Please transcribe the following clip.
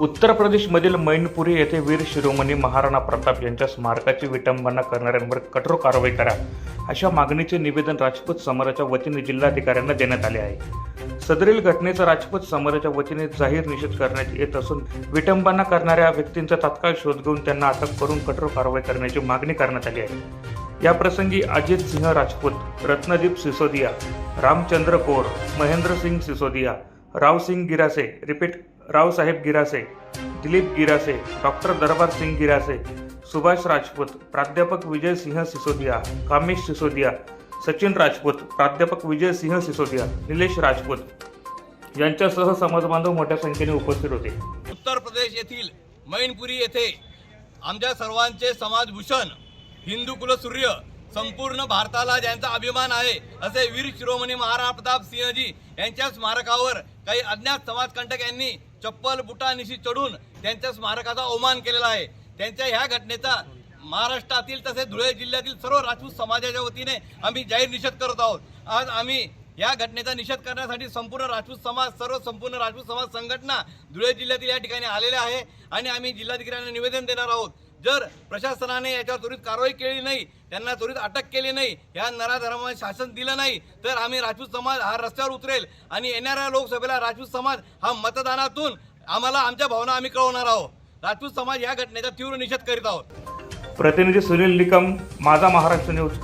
उत्तर प्रदेशमधील मैनपुरी येथे वीर शिरोमणी महाराणा प्रताप यांच्या स्मारकाची विटंबना करणाऱ्यांवर कठोर कारवाई करा अशा मागणीचे निवेदन राजपूत समाजाच्या वतीने जिल्हाधिकाऱ्यांना देण्यात आले आहे. सदरील घटनेचा राजपूत समाजाच्या वतीने जाहीर निषेध करण्यात येत असून विटंबना करणाऱ्या व्यक्तींचा तात्काळ शोध घेऊन त्यांना अटक करून कठोर कारवाई करण्याची मागणी करण्यात आली आहे. या प्रसंगी अजित सिंह राजपूत रत्नदीप सिसोदिया रामचंद्र कोर महेंद्र सिंग सिसोदिया रावसिंग गिरासे रिपीट रावसाहेब गिरासे दिलीप गिरासे डॉक्टर दरबार सिंग गिरासे सुभाष राजपूत प्राध्यापक विजय सिंह सिसोदिया कामेश सिसोदिया सचिन राजपूत प्राध्यापक विजय सिंह सिसोदिया निलेश राजपूत यांच्यासह समाजबांधव मोठ्या संख्येने उपस्थित होते. उत्तर प्रदेश येथील मैनपुरी येथे आमच्या सर्वांचे समाजभूषण हिंदू कुलसूर्य संपूर्ण भारताला ज्यांचा अभिमान आहे असे वीर शिरोमणी महाराणा प्रताप सिंहजी यांच्या स्मारकावर काही अज्ञात समाजकंटक यांनी चप्पल बुटानिशी चढून त्यांच्या स्मारकाचा अवमान केलेला आहे. त्यांच्या ह्या घटनेचा महाराष्ट्रातील तसेच धुळे जिल्ह्यातील सर्व राजपूत समाजाच्या वतीने आम्ही जाहीर निषेध करत आहोत. आज आम्ही या घटनेचा निषेध करण्यासाठी संपूर्ण राजपूत समाज सर्व संपूर्ण राजपूत समाज संघटना धुळे जिल्ह्यातील या ठिकाणी आलेल्या आहे आणि आम्ही जिल्हाधिकाऱ्यांना निवेदन देणार आहोत. जर प्रशासनाने याच्यावर त्वरित कारवाई केली नाही त्यांना त्वरित अटक केली नाही या नराधर्मा शासन दिलं नाही तर आम्ही राजपूत समाज हा रस्त्यावर उतरेल आणि येणाऱ्या लोकसभेला राजपूत समाज हा मतदानातून आम्हाला आमच्या भावना आम्ही कळवणार आहोत. राजपूत समाज या घटनेचा तीव्र निषेध करीत आहोत. प्रतिनिधी सुनील निकम माझा महाराष्ट्र न्यूज.